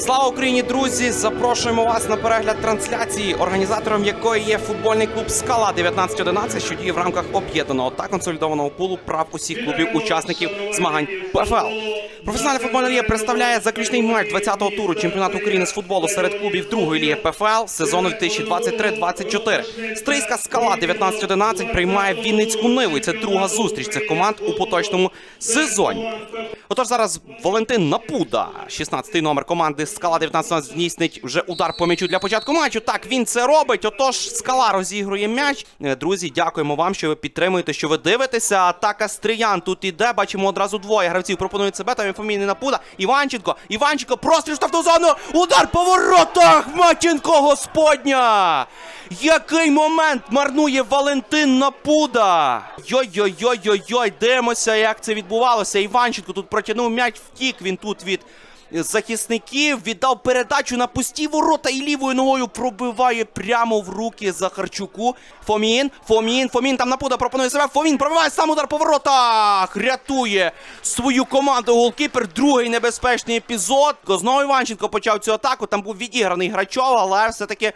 Слава Україні, друзі! Запрошуємо вас на перегляд трансляції, організатором якої є футбольний клуб Скала 1911, що діє в рамках об'єднаного та консолідованого пулу прав усіх клубів учасників змагань ПФЛ. Професіональна футбольна ліга представляє заключний матч 20-го туру чемпіонату України з футболу серед клубів другої ліги ПФЛ сезону 2023-24. Стрийська скала 1911 приймає Вінницьку Ниву. І Це друга зустріч цих команд у поточному сезоні. Отож, зараз Валентин Напуда, 16-й номер команди Скала 19 здійснить вже удар по м'ячу для початку матчу. Так, він це робить. Отож, скала розігрує м'яч. Е, Друзі, дякуємо вам, що ви підтримуєте, що ви дивитеся. Атака Стриян тут іде. Бачимо одразу двоє гравців. Пропонують себе. Там Фомійний Напуда. Іванченко. Іванченко, простріл в штрафну зону. Удар по воротах. Матінко Господня. Який момент марнує Валентин Напуда. Йой-йой-йой-йой-йой. Дивимося, як це відбувалося. Іванченко тут протягнув м'яч, втік він тут від захисників, віддав передачу на пусті ворота і лівою ногою пробиває прямо в руки Захарчуку. Фомін, Фомін, Фомін там напуда пропонує себе. Фомін пробиває сам удар по воротах. Рятує свою команду голкіпер. Другий небезпечний епізод. Знову Іванченко почав цю атаку. Там був відіграний Грачов, але все-таки.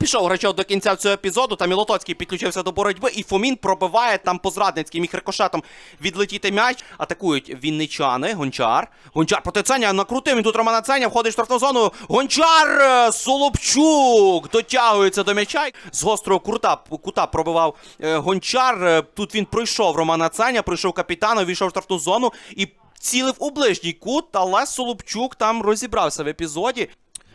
Пішов Грачов до кінця цього епізоду, там і підключився до боротьби, і Фомін пробиває там по зрадницькій міг рикошетом відлетіти м'яч. Атакують вінничани. Гончар. Гончар проти Ценя накрутив. Він тут Романа Ценя входить в штрафну зону. Гончар е, Солопчук дотягується до м'яча. З гострого кута, кута пробивав е, Гончар. Е, Тут він пройшов Романа Ценя, пройшов капітана, війшов в штрафну зону і цілив у ближній кут, але Солопчук там розібрався в епізоді.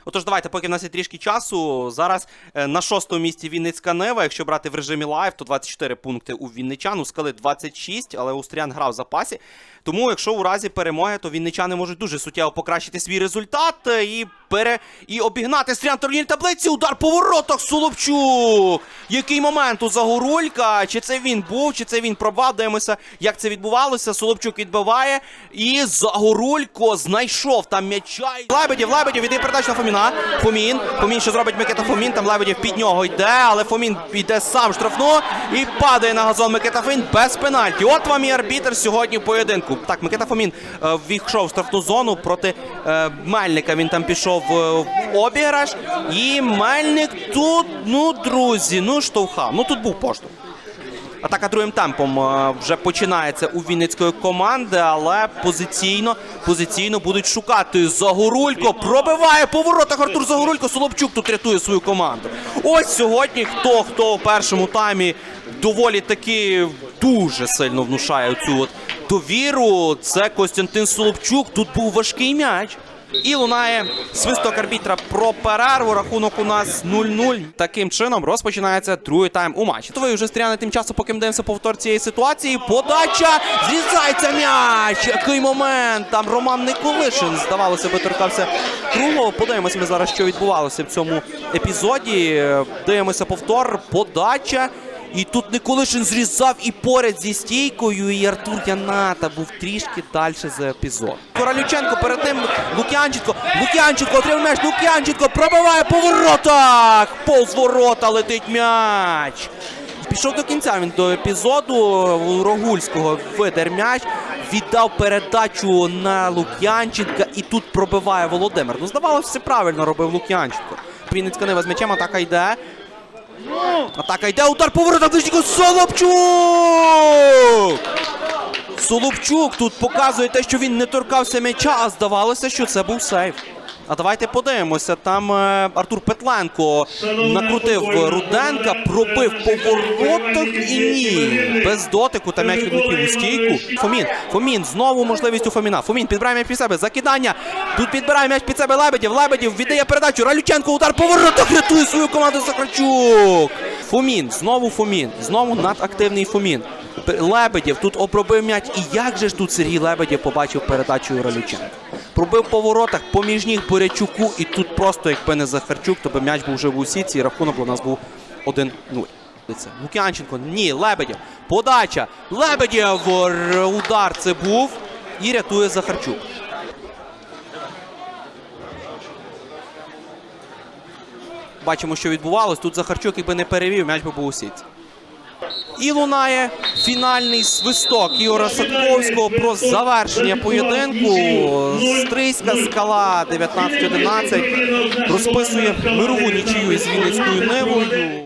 Отож, давайте, поки в нас є трішки часу. Зараз е, на шостому місці Вінницька Нева. Якщо брати в режимі лайв, то 24 пункти у Вінничан, у скали 26, але Устріан грав в запасі. Тому, якщо у разі перемоги, то вінничани можуть дуже суттєво покращити свій результат е, і пере і обігнати стрілян турнірній таблиці. Удар по воротах Соловчук. Який момент у Загорулька? Чи це він був, чи це він пробав? Дивимося, як це відбувалося. Соловчук відбиває. І Загорулько знайшов там м'яча. Лебедів, Лебедів, іде передача на Фоміна. Фомін. Фомін, що зробить Микита Фомін. Там Лебедів під нього йде, але Фомін йде сам штрафну і падає на газон Микита Фомін без пенальті. От вам і арбітр сьогодні в поєдинку. Так, Микита Фомін е, ввійшов в штрафну зону проти е, Мельника. Він там пішов в обіграш. І Мельник тут, ну, друзі, ну штовхав. Ну тут був поштовх. Атака другим темпом е, вже починається у Вінницької команди, але позиційно, позиційно будуть шукати. Загорулько пробиває по воротах Артур Загорулько. Соловчук тут рятує свою команду. Ось сьогодні хто хто у першому таймі доволі таки дуже сильно внушає цю довіру. Це Костянтин Соловчук. Тут був важкий м'яч. І лунає свисток арбітра про перерву. Рахунок у нас 0-0. Таким чином розпочинається другий тайм у матчі. Ви вже стріляне тим часом, поки ми дивимося повтор цієї ситуації. Подача! Зрізається м'яч! Який момент! Там Роман Николишин, здавалося би, торкався круглого. Подивимося ми зараз, що відбувалося в цьому епізоді. Дивимося повтор. Подача. І тут Николишин зрізав і поряд зі стійкою, і Артур Яната був трішки далі за епізод. Королюченко перед ним Лук'янченко. Лук'янченко отримав м'яч. Лук'янченко пробиває по воротах. Повз ворота летить м'яч. Пішов до кінця він до епізоду Рогульського видер м'яч. Віддав передачу на Лук'янченка і тут пробиває Володимир. Ну, здавалося, все правильно робив Лук'янченко. Вінницька нива з м'ячем, атака йде. Атака йде, удар по воротах ближнього Солопчук! Солопчук тут показує те, що він не торкався м'яча, а здавалося, що це був сейф. А давайте подивимося. Там е, Артур Петленко накрутив Руденка, пробив по воротах і ні. Без дотику та м'яч відлетів у стійку. Фомін. Фомін. Знову можливість у Фоміна. Фомін підбирає м'яч під себе. Закидання. Тут підбирає м'яч під себе Лебедів. Лебедів віддає передачу. Ралюченко удар по воротах. Рятує свою команду Сакрачук. Фомін. Знову Фомін. Знову надактивний Фомін. Лебедів тут обробив м'яч. І як же ж тут Сергій Лебедів побачив передачу Ралюченка? Пробив по воротах, поміж ніг Борячуку, і тут просто, якби не Захарчук, то би м'яч був вже в усіці, і рахунок у нас був 1-0. Лук'янченко, ні, Лебедєв. Подача. Лебедєв удар це був. І рятує Захарчук. Бачимо, що відбувалось. Тут Захарчук, якби не перевів, м'яч би був у сітці. І лунає фінальний свисток Ігора Садковського про завершення поєдинку. Стрийська скала 19-11 розписує мирову нічию із Вінницькою Нивою.